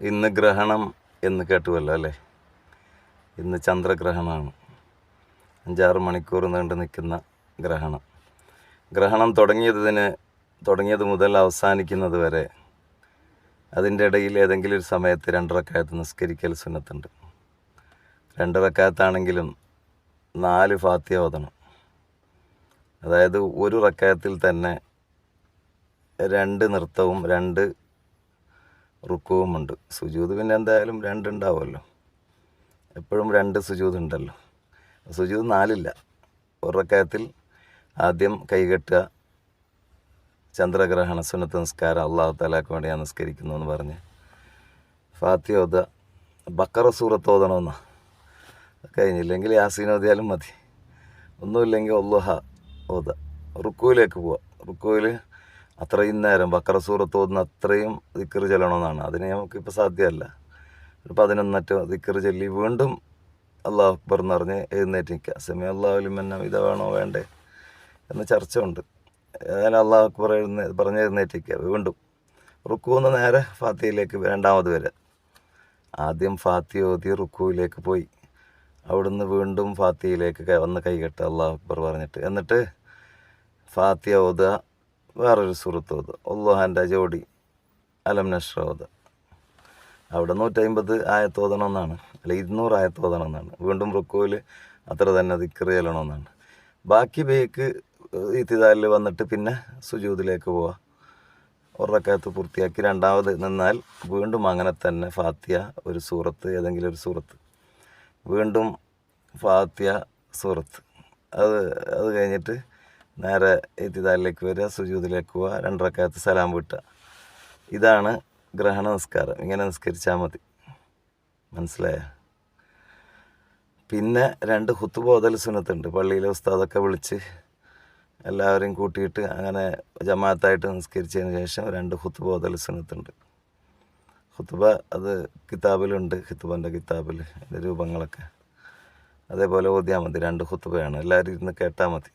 ഇന്ന് ഗ്രഹണം എന്ന് കേട്ടുവല്ലോ അല്ലേ? ഇന്ന് ചന്ദ്രഗ്രഹണമാണ്. അഞ്ചാറ് മണിക്കൂർ നീണ്ടു നിൽക്കുന്ന ഗ്രഹണം. ഗ്രഹണം തുടങ്ങിയതിന് തുടങ്ങിയത് മുതൽ അവസാനിക്കുന്നത് വരെ അതിന്റെ ഇടയിൽ ഏതെങ്കിലും ഒരു സമയത്ത് രണ്ടറക്കായത്ത് നിസ്കരിക്കൽ സുന്നത്തുണ്ട്. രണ്ടറക്കായത്താണെങ്കിലും നാല് ഫാത്തിയ ഓതണം. അതായത് ഒരു റക്കായത്തിൽ തന്നെ രണ്ട് നൃത്തവും രണ്ട് റുക്കുവുമുണ്ട്. സുജൂത് പിന്നെ എന്തായാലും രണ്ടുണ്ടാവുമല്ലോ. എപ്പോഴും രണ്ട് സുജൂത് ഉണ്ടല്ലോ സുജൂത് നാലില്ല. ഉറക്കയത്തിൽ റക്കായത്തിൽ ആദ്യം കൈകെട്ടുക. ചന്ദ്രഗ്രഹണ സുന്നത്ത് നിസ്കാരം അള്ളാഹു താലാക്ക് വേണ്ടി ഞാൻ നിസ്കരിക്കുന്നു എന്ന് പറഞ്ഞ് ഫാത്തിയോദ ബക്കറ സൂറത്ത് ഓതണമെന്നാ. കഴിഞ്ഞില്ലെങ്കിൽ യാസീൻ മതി. ഒന്നുമില്ലെങ്കിൽ ഒല്ലുഹ ഓത. റുക്കുവിലേക്ക് പോവുക റുക്കുവിൽ അത്രയും നേരം ബക്കറ സൂറത്ത് ഓതുന്ന അത്രയും ദിക്കർ ചെല്ലണമെന്നാണ് അതിന് നമുക്കിപ്പോൾ സാധ്യമല്ല ഒരു പതിനൊന്നറ്റ ദിക്കർ ചൊല്ലി വീണ്ടും അള്ളാഹു അക്ബർ എന്ന് പറഞ്ഞ് എഴുന്നേറ്റ് നിൽക്കുക സെമി അള്ളാഹുലിമന്ന ഇത് വേണോ വേണ്ടേ എന്ന് ചർച്ച ഉണ്ട് ഏതായാലും അള്ളാഹു അക്ബർ എഴുന്നേ പറഞ്ഞ് എഴുന്നേറ്റ് നിൽക്കുക വീണ്ടും റുക്കുവെന്ന് നേരെ ഫാത്തിയിലേക്ക് രണ്ടാമത് വരെ. ആദ്യം ഫാത്തി ഓതി റുക്കുവിലേക്ക് പോയി. അവിടുന്ന് വീണ്ടും ഫാത്തിയിലേക്ക് വന്ന് കൈകെട്ട് അള്ളാഹു അക്ബർ പറഞ്ഞിട്ട്. എന്നിട്ട് ഫാത്തിയ ഓതുക. വേറൊരു സുഹൃത്ത് ഓത് അള്ളാഹാന്റെ ജോഡി അലം അവിടെ നൂറ്റമ്പത് ആയത്തോതണമെന്നാണ് അല്ല ഇരുന്നൂറ് ആയത്തോതണമെന്നാണ് വീണ്ടും റുക്കോയിൽ അത്ര തന്നെ തിക്കറി ചെല്ലണമെന്നാണ്. ബാക്കി ബേക്ക് ഇത്തിദാലിൽ വന്നിട്ട് പിന്നെ സുജൂതിലേക്ക് പോവാം. ഉറക്കകത്ത് പൂർത്തിയാക്കി രണ്ടാമത് നിന്നാൽ വീണ്ടും അങ്ങനെ തന്നെ ഫാത്തിയ ഒരു സൂറത്ത് ഏതെങ്കിലും ഒരു സൂറത്ത്. വീണ്ടും ഫാത്തിയ സൂറത്ത്. അത് അത് കഴിഞ്ഞിട്ട് നേരെ എത്തിതാലിലേക്ക് വരിക സുജൂതിലേക്ക് പോവുക രണ്ടരക്കകത്ത് സലാം വിട്ടുക. ഇതാണ് ഗ്രഹണ നിസ്കാരം. ഇങ്ങനെ നിസ്കരിച്ചാൽ മതി. മനസ്സിലായ? പിന്നെ രണ്ട് ഹുത്തുബോധൽ സുനത്തുണ്ട് പള്ളിയിലെ ഉസ്താദൊക്കെ വിളിച്ച് എല്ലാവരെയും കൂട്ടിയിട്ട് അങ്ങനെ ജമാഅത്തായിട്ട് നിസ്കരിച്ചതിന് ശേഷം രണ്ട് ഹുത്തുബോധൽ സുനത്തുണ്ട് ഹുത്തുബ അത് കിതാബിലുണ്ട് ഹിത്തുബന്റെ കിതാബിൽ അതിന്റെ രൂപങ്ങളൊക്കെ. അതേപോലെ ഓതിയാൽ മതി. രണ്ട് ഹുത്തുബയാണ്. എല്ലാവരും ഇരുന്ന് കേട്ടാൽ മതി.